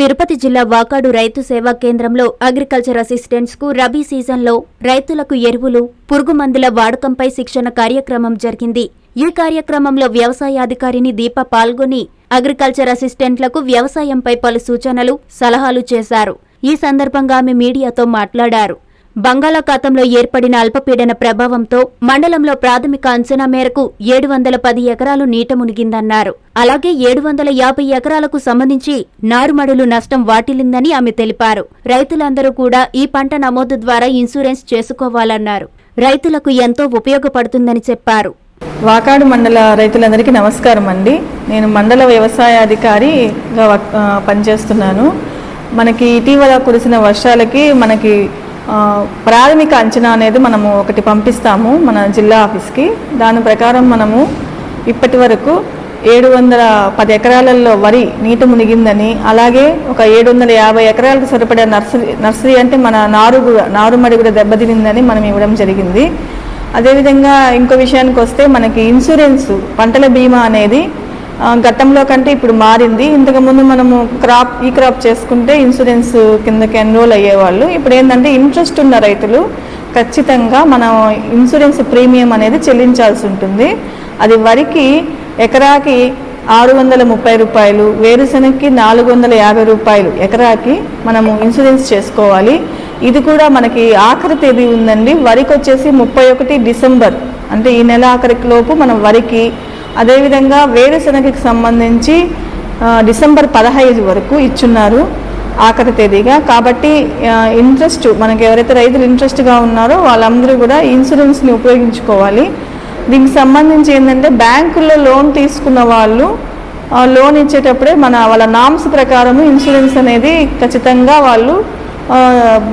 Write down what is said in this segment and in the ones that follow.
తిరుపతి జిల్లా వాకాడు రైతు సేవా కేంద్రంలో అగ్రికల్చర్ అసిస్టెంట్స్కు రబీ సీజన్లో రైతులకు ఎరువులు పురుగు మందుల వాడకంపై శిక్షణ కార్యక్రమం జరిగింది. ఈ కార్యక్రమంలో వ్యవసాయాధికారిని దీప పాల్గొని అగ్రికల్చర్ అసిస్టెంట్లకు వ్యవసాయంపై పలు సూచనలు సలహాలు చేశారు. ఈ సందర్భంగా ఆమె మీడియాతో మాట్లాడారు. బంగాళాఖాతంలో ఏర్పడిన అల్పపీడన ప్రభావంతో మండలంలో ప్రాథమిక అంచనా మేరకు ఏడు వందల పది ఎకరాలు నీట మునిగిందన్నారు. అలాగే ఏడు వందల యాభై ఎకరాలకు సంబంధించి నారుమడులు నష్టం వాటిల్లిందని ఆమె తెలిపారు. రైతులందరూ కూడా ఈ పంట నమోదు ద్వారా ఇన్సూరెన్స్ చేసుకోవాలన్నారు. రైతులకు ఎంతో ఉపయోగపడుతుందని చెప్పారు. వాకాడు మండల రైతులందరికీ నమస్కారం అండి. నేను మండల వ్యవసాయాధికారిగా పనిచేస్తున్నాను. మనకి ఇటీవల కురిసిన వర్షాలకి మనకి ప్రాథమిక అంచనా అనేది మనము ఒకటి పంపిస్తాము మన జిల్లా ఆఫీస్కి. దాని ప్రకారం మనము ఇప్పటి వరకు ఏడు వందల పది ఎకరాలలో వరి నీటి మునిగిందని అలాగే ఒక ఏడు వందల యాభై ఎకరాలకు సరిపడే నర్సరీ నర్సరీ అంటే మన నారు కూడా- నారుమడి కూడా దెబ్బతినిందని మనం ఇవ్వడం జరిగింది. అదేవిధంగా ఇంకో విషయానికి వస్తే మనకి ఇన్సూరెన్స్ పంటల బీమా అనేది గతంలో కంటే ఇప్పుడు మారింది. ఇంతకుముందు మనము క్రాప్ ఈ క్రాప్ చేసుకుంటే ఇన్సూరెన్స్ కిందకి ఎన్రోల్ అయ్యేవాళ్ళు. ఇప్పుడు ఏంటంటే ఇంట్రెస్ట్ ఉన్న రైతులు ఖచ్చితంగా మనం ఇన్సూరెన్స్ ప్రీమియం అనేది చెల్లించాల్సి ఉంటుంది. అది వరికి ఎకరాకి ఆరు వందల ముప్పై రూపాయలు వేరుశనగకి నాలుగు వందల యాభై రూపాయలు ఎకరాకి మనము ఇన్సూరెన్స్ చేసుకోవాలి. ఇది కూడా మనకి ఆఖరి తేదీ ఉందండి. వరికి వచ్చేసి ముప్పై ఒకటి డిసెంబర్. అంటే ఈ నెల ఆఖరికి లోపు మనం వరికి అదేవిధంగా వేరుశనగకి సంబంధించి డిసెంబర్ పదహైదు వరకు ఇచ్చున్నారు ఆఖరి తేదీగా. కాబట్టి ఇంట్రెస్ట్ మనకి ఎవరైతే రైతులు ఇంట్రెస్ట్గా ఉన్నారో వాళ్ళందరూ కూడా ఇన్సూరెన్స్ని ఉపయోగించుకోవాలి. దీనికి సంబంధించి ఏంటంటే బ్యాంకుల్లో లోన్ తీసుకున్న వాళ్ళు లోన్ ఇచ్చేటప్పుడే మన వాళ్ళ నామ్స్ ప్రకారము ఇన్సూరెన్స్ అనేది ఖచ్చితంగా వాళ్ళు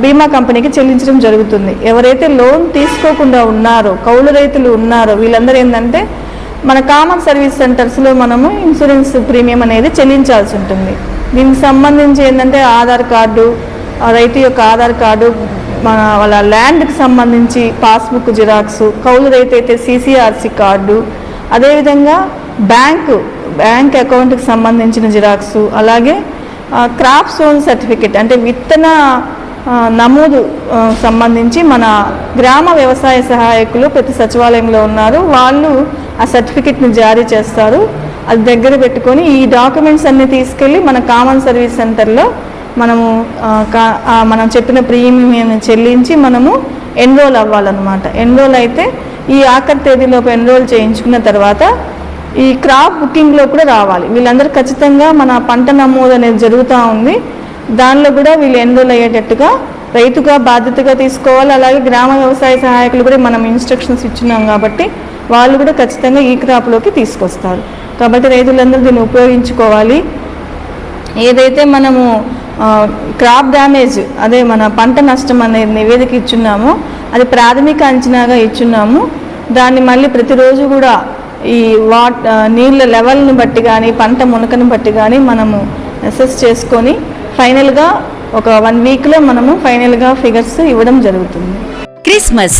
బీమా కంపెనీకి చెల్లించడం జరుగుతుంది. ఎవరైతే లోన్ తీసుకోకుండా ఉన్నారో కౌలు రైతులు ఉన్నారో వీళ్ళందరూ ఏంటంటే మన కామన్ సర్వీస్ సెంటర్స్లో మనము ఇన్సూరెన్స్ ప్రీమియం అనేది చెల్లించాల్సి ఉంటుంది. దీనికి సంబంధించి ఏంటంటే ఆధార్ కార్డు రైతు యొక్క ఆధార్ కార్డు మన వాళ్ళ ల్యాండ్కి సంబంధించి పాస్బుక్ జిరాక్స్ కౌలు రైతు అయితే సీసీఆర్సీ కార్డు అదేవిధంగా బ్యాంకు బ్యాంక్ అకౌంట్కి సంబంధించిన జిరాక్స్ అలాగే క్రాప్ సోన్ సర్టిఫికెట్ అంటే విత్తన నమోదు సంబంధించి మన గ్రామ వ్యవసాయ సహాయకులు ప్రతి సచివాలయంలో ఉన్నారు. వాళ్ళు ఆ సర్టిఫికెట్ని జారీ చేస్తారు. అది దగ్గర పెట్టుకొని ఈ డాక్యుమెంట్స్ అన్నీ తీసుకెళ్ళి మన కామన్ సర్వీస్ సెంటర్లో మనము మనం చెప్పిన ప్రీమియం చెల్లించి మనము ఎన్రోల్ అవ్వాలన్నమాట. ఎన్రోల్ అయితే ఈ ఆఖరి తేదీలోపు ఎన్రోల్ చేయించుకున్న తర్వాత ఈ క్రాప్ బుకింగ్లో కూడా రావాలి. వీళ్ళందరూ ఖచ్చితంగా మన పంట నమోదు అనేది జరుగుతూ ఉంది. దానిలో కూడా వీళ్ళు ఎన్రోల్ అయ్యేటట్టుగా రైతుగా బాధ్యతగా తీసుకోవాలి. అలాగే గ్రామ వ్యవసాయ సహాయకులు కూడా మనం ఇన్స్ట్రక్షన్స్ ఇచ్చినాం కాబట్టి వాళ్ళు కూడా ఖచ్చితంగా ఈ క్రాప్లోకి తీసుకొస్తారు. కాబట్టి రైతులందరూ దీన్ని ఉపయోగించుకోవాలి. ఏదైతే మనము క్రాప్ డ్యామేజ్ అదే మన పంట నష్టం అనేది నివేదిక ఇచ్చున్నామో అది ప్రాథమిక అంచనాగా ఇచ్చున్నాము. దాన్ని మళ్ళీ ప్రతిరోజు కూడా ఈ వాట్ నీళ్ళ లెవెల్ని బట్టి కానీ పంట మునకను బట్టి కానీ మనము అసెస్ చేసుకొని ఫైనల్గా ఒక వన్ వీక్లో మనము ఫైనల్గా ఫిగర్స్ ఇవ్వడం జరుగుతుంది. Christmas.